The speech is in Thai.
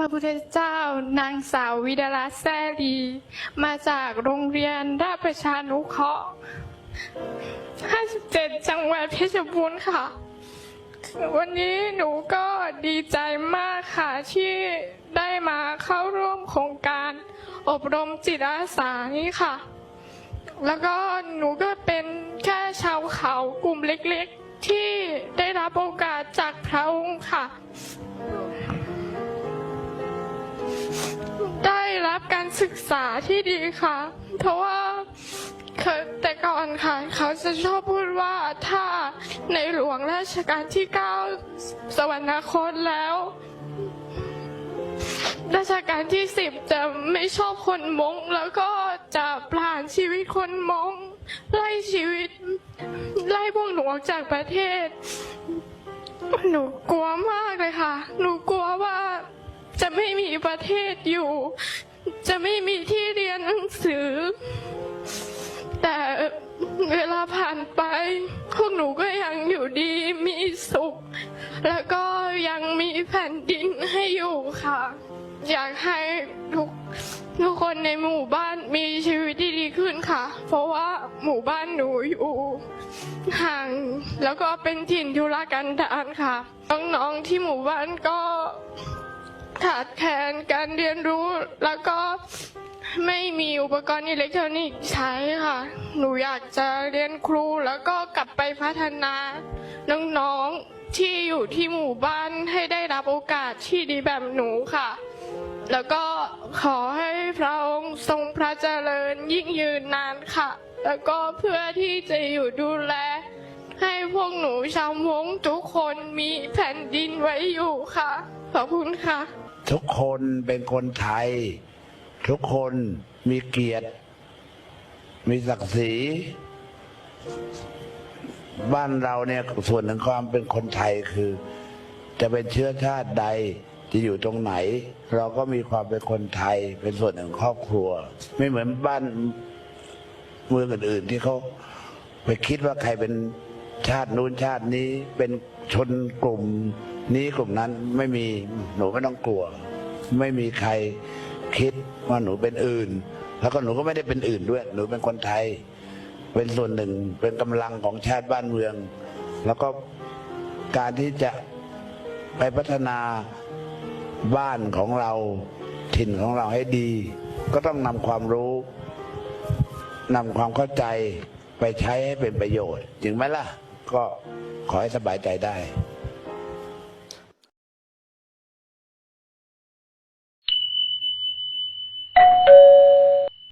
พระพุทธเจ้า นางสาววิดาลัสแซลี มาจากโรงเรียนราชประชานุเคราะห์ 57 จังหวัดเพชรบูรณ์ค่ะ วันนี้หนูก็ดีใจมากค่ะ ที่ได้มาเข้าร่วมโครงการอบรมจิตอาสานี้ค่ะ แล้วก็หนูก็เป็นแค่ชาวเขากลุ่มเล็กๆ ที่ได้รับโอกาสจากพระองค์ค่ะ ศึกษาที่ดีค่ะ เพราะว่าเคยแต่ก่อนค่ะ เขาจะชอบพูดว่าถ้าในหลวงราชการที่9สวรรคตแล้ว ราชการที่10จะไม่ชอบคนมงแล้วก็จะปราณชีวิตคนมงไล่ชีวิต ไล่พวกหนูออกจากประเทศ หนูกลัวมากเลยค่ะ หนูกลัวว่าจะไม่มีประเทศอยู่ จะไม่มีที่เรียนหนังสือ แต่เวลาผ่านไป พวกหนูก็ยังอยู่ดีมีสุข แล้วก็ยังมีแผ่นดินให้อยู่ค่ะ อยากให้ทุกทุกคนในหมู่บ้านมีชีวิตที่ดีขึ้นค่ะ เพราะว่าหมู่บ้านหนูอยู่ห่าง แล้วก็เป็นถิ่นทุรกันดารค่ะ น้องๆที่หมู่บ้านก็ ขาดแคลนการเรียนรู้แล้วก็ไม่มีอุปกรณ์อิเล็กทรอนิกส์ใช้ค่ะ หนูอยากจะเรียนครูแล้วก็กลับไปพัฒนาน้องๆที่อยู่ที่หมู่บ้านให้ได้รับโอกาสที่ดีแบบหนูค่ะ แล้วก็ขอให้พระองค์ทรงพระเจริญยิ่งยืนนานค่ะ แล้วก็เพื่อที่จะอยู่ดูแล ให้พวกหนูชาวมงทุกคนมีแผ่นดินไว้อยู่ค่ะ ขอบคุณค่ะ ทุกคนเป็นคนไทย ทุกคนมีเกียรติ มีศักดิ์ศรี บ้านเราเนี่ยส่วนหนึ่งความเป็นคนไทยคือ จะเป็นเชื้อชาติใดจะอยู่ตรงไหน เราก็มีความเป็นคนไทยเป็นส่วนหนึ่งของครอบครัว ไม่เหมือนบ้านเมืองอื่นๆที่เขาไปคิดว่าใครเป็น ชาตินู้นชาตินี้เป็นชนกลุ่มนี้กลุ่มนั้นไม่มีหนูไม่ต้องกลัว ไม่มีใครคิดว่าหนูเป็นอื่น แล้วก็หนูก็ไม่ได้เป็นอื่นด้วย หนูเป็นคนไทย เป็นส่วนหนึ่งเป็นกำลังของชาติบ้านเมือง แล้วก็การที่จะไปพัฒนาบ้านของเราถิ่นของเราให้ดี ก็ต้องนำความรู้นำความเข้าใจไปใช้ให้เป็นประโยชน์จริงไหมล่ะ ก็ขอให้สบายใจได้